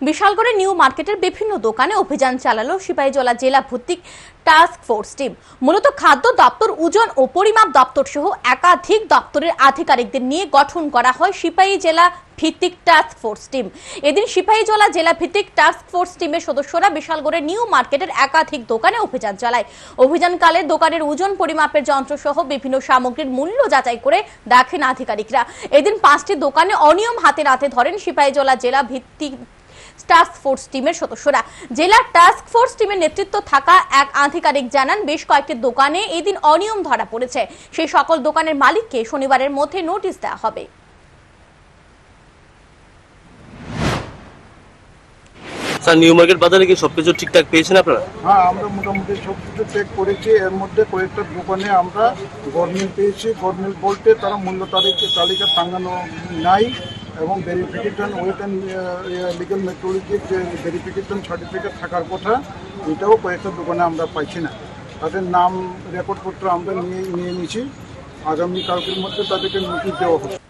বিশালগড়ে new মার্কেটের বিভিন্ন দোকানে অভিযান চালালো সিপাহীজলা জেলা ভিত্তিক টাস্ক ফোর্স টিম। মূলত খাদ্য দপ্তর, ওজন ও পরিমাপ দপ্তর সহ একাধিক দপ্তরের আধিকারিকদের নিয়ে গঠন করা হয় সিপাহী জেলা ভিত্তিক টাস্ক ফোর্স টিম। এদিন সিপাহীজলা জেলা ভিত্তিক টাস্ক ফোর্স টিমের সদস্যরা বিশালগড়ের নিউ মার্কেটের একাধিক দোকানে অভিযান চালায়। অভিযানকালে দোকানের ওজন, পরিমাপের যন্ত্র সহ বিভিন্ন সামগ্রীর মূল্য যাচাই করে দেখেন আধিকারিকরা। এদিন পাঁচটি দোকানে অনিয়ম হাতে নাতে ধরেন সিপাহীজলা জেলা ভিত্তিক টাস্ক ফোর্স টিমের সদস্যরা। জেলা টাস্ক ফোর্স টিমের নেতৃত্ব থাকা এক আধিকারিক জানান বেশ কয়েকটি দোকানে এদিন অনিয়ম ধরা পড়েছে। সেই সকল দোকানের মালিককে শনিবারের মধ্যে নোটিশ দেওয়া হবে। স্যার নিউ মার্কেট বাজারে কি সবকিছু ঠিকঠাক পেয়েছেন আপনারা? হ্যাঁ আমরা মোটামুটি সব কিছু চেক করেছি। এর মধ্যে কয়েকটা দোকানে আমরা গভর্নমেন্ট পেয়েছি। গভর্নমেন্ট বলতে তারা মূল্য তালিকা তালিকা টাঙানো নাই। এবং ভেরিফিকেশন ওয়েট অ্যান্ড লিগাল মেট্রোলজির যে ভেরিফিকেশন সার্টিফিকেট থাকার কথা, এটাও কয়েকটা দোকানে আমরা পাইছি না। তাদের নাম রেকর্ডপত্র আমরা নিয়ে নিয়ে নিয়েছি। আগামীকালকের মধ্যে তাদেরকে নোটিশ দেওয়া হবে।